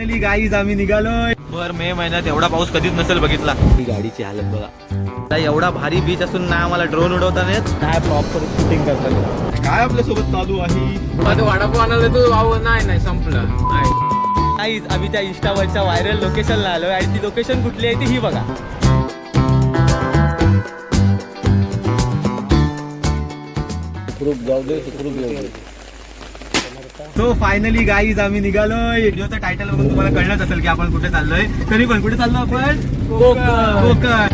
Finally guys आम्ही निघालोय. भर मे महिन्यात एवढा पाऊस कधीच नसेल बघितला. ही गाडीची हालत बघा. एवढा भारी बीच असून ना आम्हाला ड्रोन उडवता येत नाही प्रॉपर शूटिंग करतात. काय आपल्यासोबत चालू आहे? माझं वडापाव आणलं तू नाही नाही संपलं. नाही. आम्ही त्या इंस्टावरच्या व्हायरल लोकेशनला आलोय आणि ती लोकेशन कुठली आहे ती ही बघा. सो फायनली गाईज आम्ही निघालोय. व्हिडिओचं टायटल बघून तुम्हाला कळलंच असेल की आपण कुठे चाललोय. तरी पण कुठे चाललो आपण? कोकण.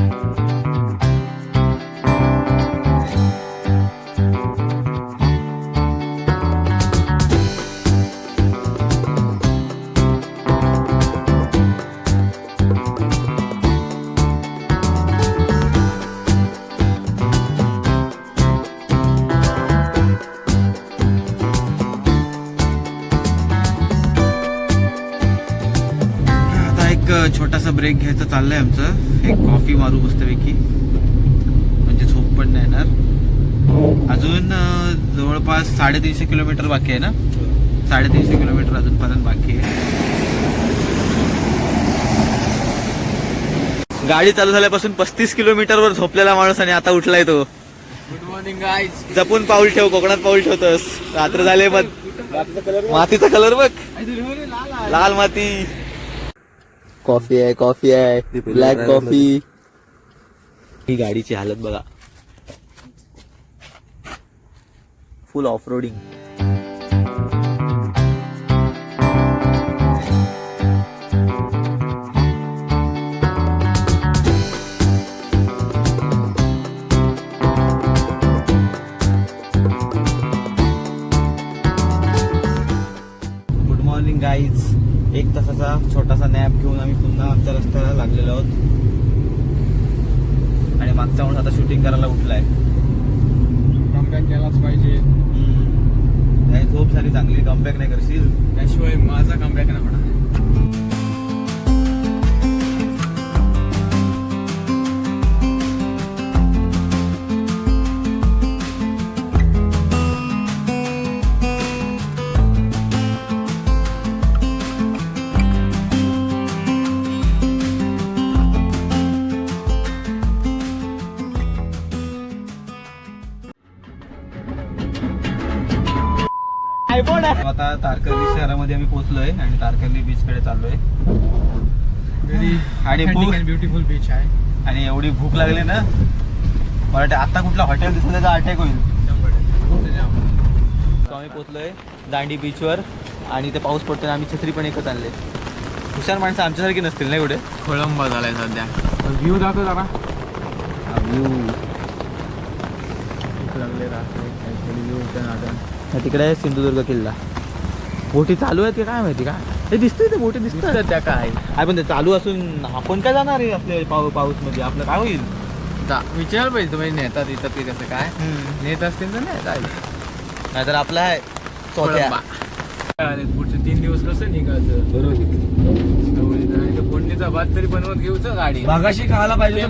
छोटासा ब्रेक घ्यायचं चाललंय आमचं. एक कॉफी मारू मस्तपैकी. म्हणजे झोप पण नाही येणार. अजून जवळपास साडेतीनशे किलोमीटर बाकी आहे ना? साडेतीनशे किलोमीटर अजूनपर्यंत बाकी आहे. गाडी चालू झाल्यापासून पस्तीस किलोमीटर वर झोपलेला माणूस आणि आता उठलाय तो. गुड मॉर्निंग जपून पाऊल ठेव कोकणात पाऊल ठेवतोस. रात्र झाले पण मातीचा कलर बघ. लाल माती. कॉफी आहे कॉफी आहे. ब्लॅक कॉफी ही गाडीची हालत बघा. फुल ऑफ रोडिंग करायला उठलाय कमबॅक केलाच पाहिजे. झोप झाली चांगली कमबॅक नाही करशील? त्याशिवाय माझा कमबॅक नाही होणार. आता तारकर्ली शहरामध्ये आम्ही पोहोचलोय आणि तारकर्ली बीच कडे चाललोय. आणि ब्युटिफुल बीच आहे. आणि एवढी भूक लागली ना मला वाटतं आता कुठला हॉटेल दिसलं त्याचा अटॅक होईल. आम्ही पोहोचलोय दांडी बीचवर आणि ते पाऊस पडतोय आम्ही छत्री पण एकच आणले. हुशार माणसं आमच्यासारखी नसतील ना एवढे? खोळंबा झालाय सध्या. व्ह्यू दाखव जरा. लागले तिकडे आहे सिंधुदुर्ग किल्ला. बोटी चालू आहेत की काय माहिती का? हे दिसतंय ते बोटी दिसतात त्या काय? आहे पण ते चालू असून आपण काय जाणार आहे आपल्या पाऊ पाऊसमध्ये आपलं काय होईल? विचार पाहिजे तुम्ही नेतात येतात ते कसं काय? नेत असतील तर नाही चालेल नाहीतर आपला आहे चौथ्या. पुढचे तीन दिवस कसं निघायचं? बरोबर. फोडणीचा भात तरी बनवत घेऊच गाडी. मागाशी खायला पाहिजे.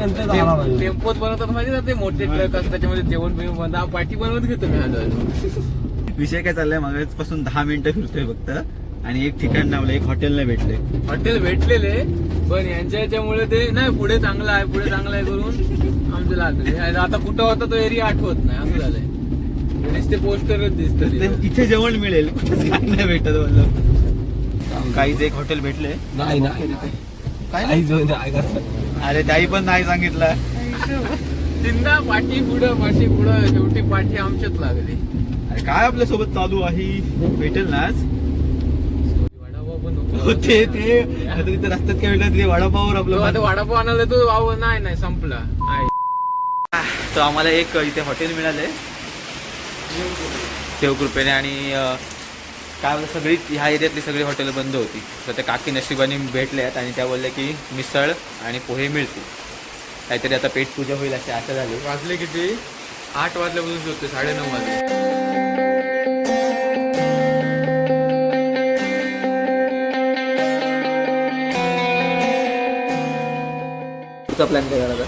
टेम्पोत बनवतात माहिती ना ते मोठे ट्रक असतात त्याच्यामध्ये जेवण बिवण पाठी बनवत घेतो मी विषय काय चाललाय? मागापासून दहा मिनिटं फिरतोय फक्त. आणि एक ठिकाण नावलं एक हॉटेल नाही भेटले. हॉटेल भेटलेले पण यांच्या याच्यामुळे ते नाही पुढे चांगलं आहे पुढे चांगलं आहे करून आमचं लागले आता कुठं होता तो एरिया आठवत नाही असं झालंय. नुसते पोस्टरच दिसत ते इथे जेवण मिळेल. नाही भेटत म्हणलं काहीच एक हॉटेल भेटले. नाही नाही अरे त्याही पण नाही सांगितलं. चिंता पाठी पुढं पाठी पुढं शेवटी पाठी आमच्याच लागली. काय आपल्यासोबत चालू आहे? भेटेल ना आज. ते ते आता तिथे रस्त्यात काय भेटत ते वडापावर आपलं आता वडापाव आणला तो अहो नाही नाही संपला. तर आम्हाला एक इथे हॉटेल मिळालंय देवकृपेने आणि काय बोलतं सगळी ह्या एरियातली सगळी हॉटेल बंद होती. तर त्या काकी नशिबाने भेटल्यात आणि त्या बोलल्या की मिसळ आणि पोहे मिळतील. काहीतरी आता पेट पूजा होईल अशी आशा झाली. वाजले किती? आठ वाजल्यापासून शोधते साडेनऊ वाजले. पुढचा प्लॅन काय करायचा?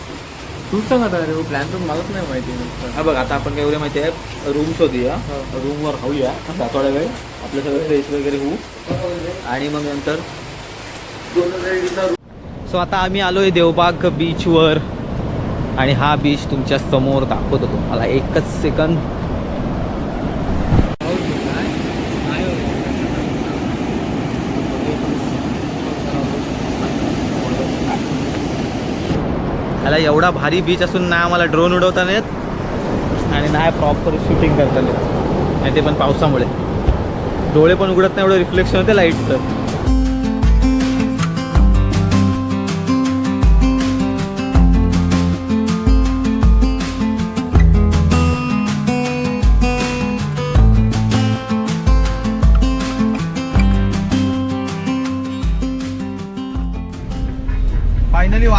तू सांग आता रे प्लॅन तर मलाच नाही माहिती. नुसतं. हा बघ आता आपण काय माहिती आहे रूम शोधूया. रूमवर राहूया थोडा वेळ. आपलं सगळं फ्रेश वगैरे होऊ. आणि मग नंतर सो आता आम्ही आलोय देवबाग बीचवर आणि हा बीच तुमच्यासमोर दाखवतो तुम्हाला. एकच सेकंद त्याला एवढा भारी बीच असून नाही आम्हाला ड्रोन उडवता येत आणि नाही प्रॉपर शूटिंग करता येत आणि ते पण पावसामुळे. डोळे पण उघडत नाही एवढं रिफ्लेक्शन होते लाईटचं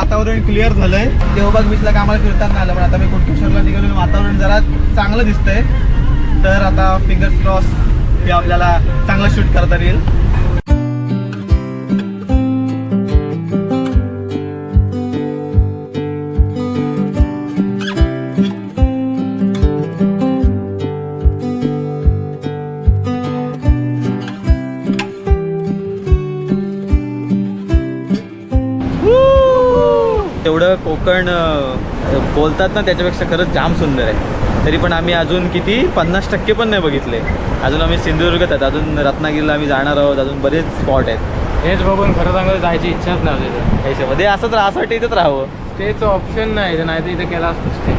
वातावरण क्लिअर झालंय. देवबाग बीचला कामाला फिरताना आलं पण आता मी कुटकेश्वरला निघालो वातावरण जरा चांगलं दिसतंय. तर आता फिंगर्स क्रॉस हे आपल्याला चांगलं शूट करता येईल. बोलतात ना त्याच्यापेक्षा खरंच जाम सुंदर आहे. तरी पण आम्ही अजून किती? पन्नास टक्के पण नाही बघितले. अजून आम्ही सिंधुदुर्गात आहेत अजून रत्नागिरीला आम्ही जाणार आहोत. अजून बरेच स्पॉट आहेत. हेच बघून खरं सांगायचं जायची इच्छाच नाही होती याच्यामध्ये असंच राहा असं वाटतं इथंच राहावं. तेच ऑप्शन नाही. नाही तर इथे केला असतोच ते.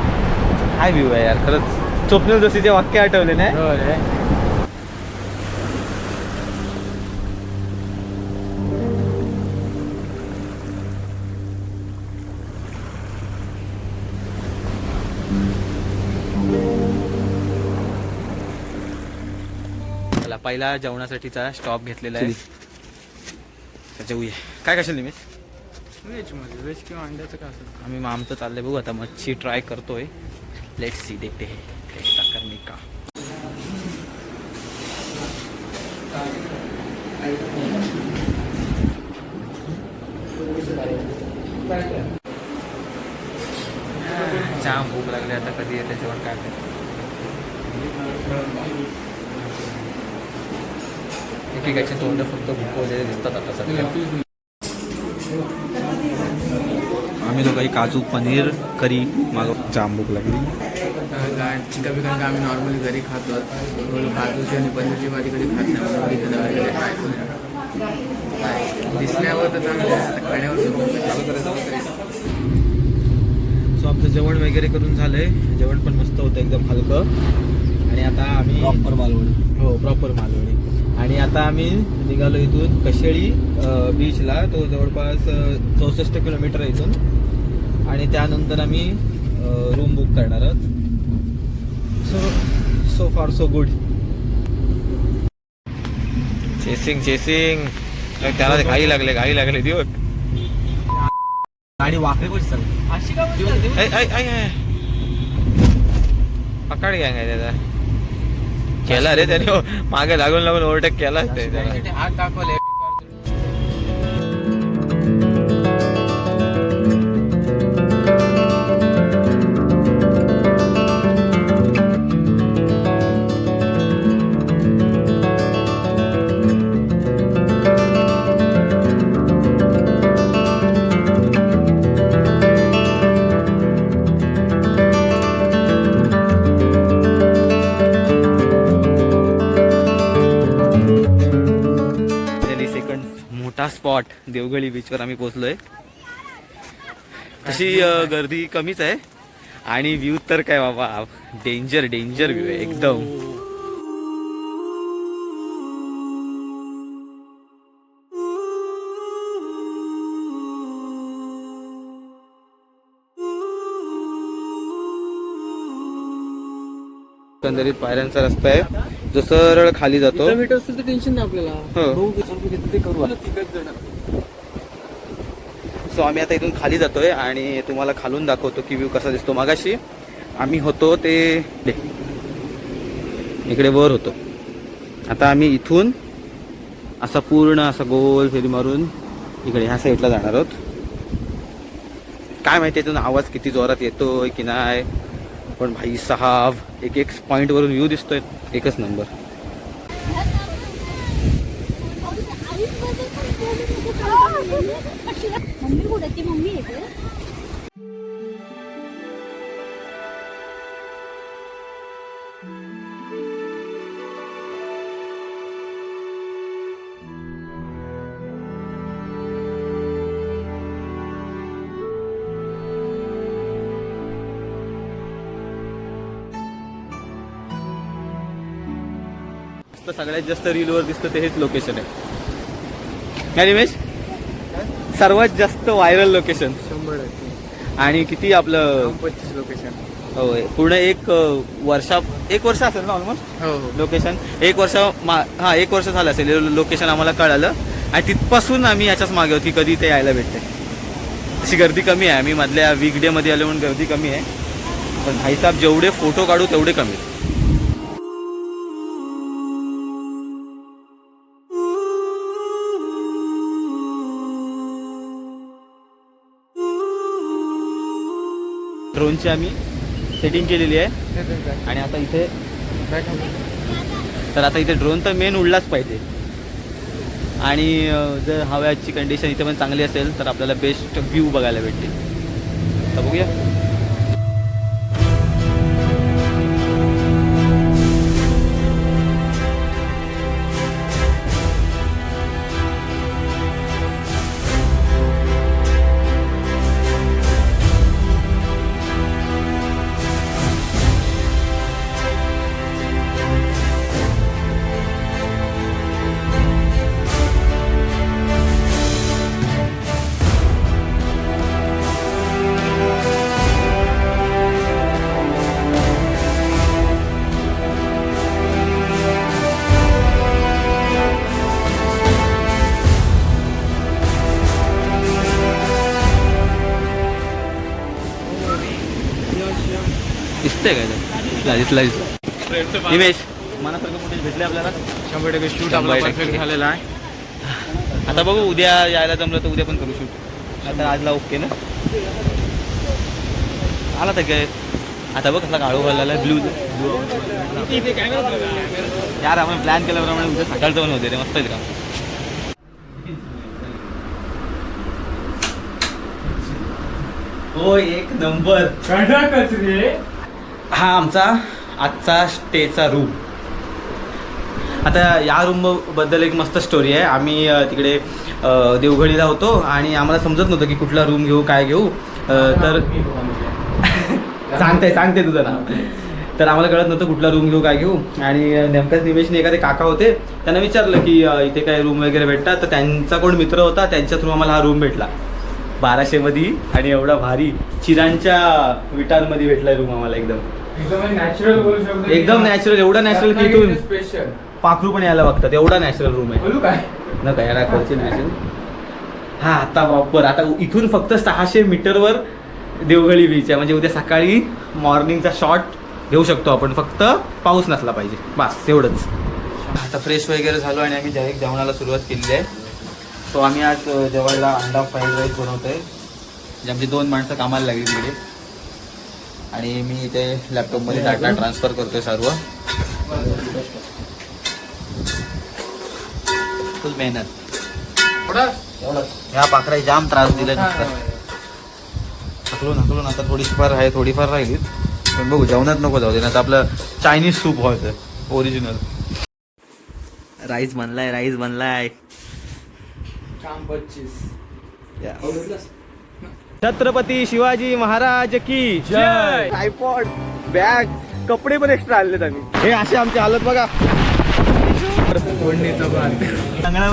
काय व्ह्यू आहे यार खरंच. स्वप्नील जोशीचे वाक्य आठवले नाही पहिला जेवणासाठीचा स्टॉप घेतलेला आहे. जेवूया काय कशाल निमिष व्हेजमध्ये. व्हेज किंवा अंड्याचं काय असं आम्ही मग आमचं चाललंय बघू. आता मच्छी ट्राय करतोय. लेट सी देखते है. कैसा करने का? जाम भूक लागली आता. कधी येते जेवण काय माहीत. एकेकाचे तोंड फक्त भुकवलेले दिसतात आता सध्या. आम्ही दोघंही काजू पनीर करी मागव जाम भूक लागली. चिकन बिकन आम्ही नॉर्मली घरी खातो काजूची आणि पनीरची भाजी कधी खात नाही. दिसण्यावर तर चांगलं खाण्यावर सो आमचं जेवण वगैरे करून झालंय. जेवण पण मस्त होतं एकदम हलकं. आणि आता आम्ही प्रॉपर मालवणी. हो प्रॉपर मालवणी. आणि आता आम्ही निघालो इथून कशेळी बीचला तो जवळपास चौसष्ट किलोमीटर आहे इथून. आणि त्यानंतर आम्ही रूम बुक करणार आहोत. So so far so good chasing chasing त्याला घाई लागले घाई लागले. दिवस गाडी वाकडी कशी चालली अशी का म्हणते? ऐ ऐ ऐ ऐ. पकड गँग आहे त्याचा. केला रे त्याने. मागे लागून लागून ओव्हरटेक केला ते हात दाखवले. स्पॉट देवगळी बीचवर आम्ही पोहोचलोय. तशी गर्दी कमीच आहे. आणि व्ह्यू तर काय बाबा डेंजर डेंजर व्ह्यू आहे एकदम. एकंदरीत पायऱ्यांचा रस्ता आहे. जो सरळ खाली जातो. टेन्शन नाही आपल्याला हो. बघू किती रुपये घेतात ते करू आता तिघच जण सो आम्ही आता इथून खाली जातोय आणि तुम्हाला खालून दाखवतो की व्ह्यू कसा दिसतो. मागाशी आम्ही होतो ते इकडे वर होतो. आता आम्ही इथून असा पूर्ण असा गोल फेरी मारून इकडे ह्या साईडला जाणार आहोत. काय माहिती इथून आवाज किती जोरात येतोय की नाही पण भाई साहाब एक एक पॉईंटवरून व्ह्यू दिसतोय. एकच नंबर मम्मी कुठे ती मम्मी येते सगळ्यात जास्त रीलवर दिसतं ते हेच लोकेशन आहे. काय निमेश? सर्वात जास्त व्हायरल लोकेशन शंभर आणि किती आपलं पच्चीस लोकेशन होय पूर्ण एक वर्षा एक वर्ष असेल ना ऑलमोस्ट हो हो. लोकेशन एक वर्ष हा एक वर्ष झालं असेल. लोकेशन आम्हाला कळालं. आणि तिथपासून आम्ही याच्याच मागे होती कधी ते यायला भेटते. तशी गर्दी कमी आहे. आम्ही मधल्या वीकमध्ये आलो म्हणून गर्दी कमी आहे. पण भाईसाहेब जेवढे फोटो काढू तेवढे कमी ड्रोनची आम्ही सेटिंग केलेली आहे. आणि आता इथे तर आता इथे ड्रोन तर मेन उडलाच पाहिजे. आणि जर हव्याची कंडिशन इथे पण चांगली असेल तर आपल्याला बेस्ट व्ह्यू बघायला भेटतील. तर बघूया. दिसतंय काय ते? दिसला दिसला दिसला निमेश. मनासारखं फुटेज भेटले आपल्याला. शंभर टक्के शूट आपला. परफेक्ट झालेला आहे. आता बघू उद्या यायला जमलं तर उद्या पण करू शूट आता आजला ओके ना? आला तर काय? आता बघ कसला काळू घालला ब्लू यार आपण प्लॅन केल्याप्रमाणे उद्या सकाळचं पण होते रे मस्त आहे का हो एक नंबर हा आमचा आजचा स्टेचा रूम आता या रूमबद्दल एक मस्त स्टोरी आहे. आम्ही तिकडे अ, देवघळीला होतो आणि आम्हाला समजत नव्हतं की कुठला रूम घेऊ काय घेऊ. तर सांगते सांगते तुझं नाव. तर आम्हाला कळत नव्हतं कुठला रूम घेऊ काय घेऊ. आणि अ, नेमकाच निमेशने एखादे काका होते त्यांना विचारलं की इथे काय रूम वगैरे भेटतात. तर त्यांचा कोण मित्र होता त्यांच्या थ्रू आम्हाला हा रूम भेटला. बाराशे मध्ये आणि एवढा भारी चिरांच्या विटांमध्ये भेटला रूम आम्हाला एकदम. नॅचरल एकदम natural, एवढा natural की इथून- स्पेशल पाखरू पण यायला बघतात एवढा नॅचरल रूम आहे. बोलू काय? न काय याला खर्च नॅचरल हा आता प्रॉपर आता इथून फक्त सहाशे मीटरवर देवघळी बीच आहे. म्हणजे उद्या सकाळी मॉर्निंगचा शॉट घेऊ शकतो आपण. फक्त पाऊस नसला पाहिजे. बस एवढंच. आता फ्रेश वगैरे झालो आणि आम्ही डायरेक्ट जेवणाला सुरुवात केलेली आहे. सो आम्ही आज जेवायला अंडा फ्राईड राईस बनवतोय. म्हणजे आमची दोन माणसं कामाला लागली तिकडे. आणि मी इथे लॅपटॉपमध्ये डाटा ट्रान्सफर करतोय सर्व. फुल मेहनत. ह्या पाखराई जाम त्रास दिला हकलून हकलून आता थोडीफार आहे थोडीफार राहिली. पण बघू जेवणात नको जाऊ दे. ना आपलं चायनीज सूप व्हायचं. ओरिजिनल राईस बनलाय राईस बनलाय. काम पच्चीस. छत्रपती शिवाजी महाराज की जय. ट्रायपॉड बॅग कपडे पण एक्स्ट्रा आणलेत आम्ही. हे असे आमची हालत बघा. फोडणीचं भात चांगला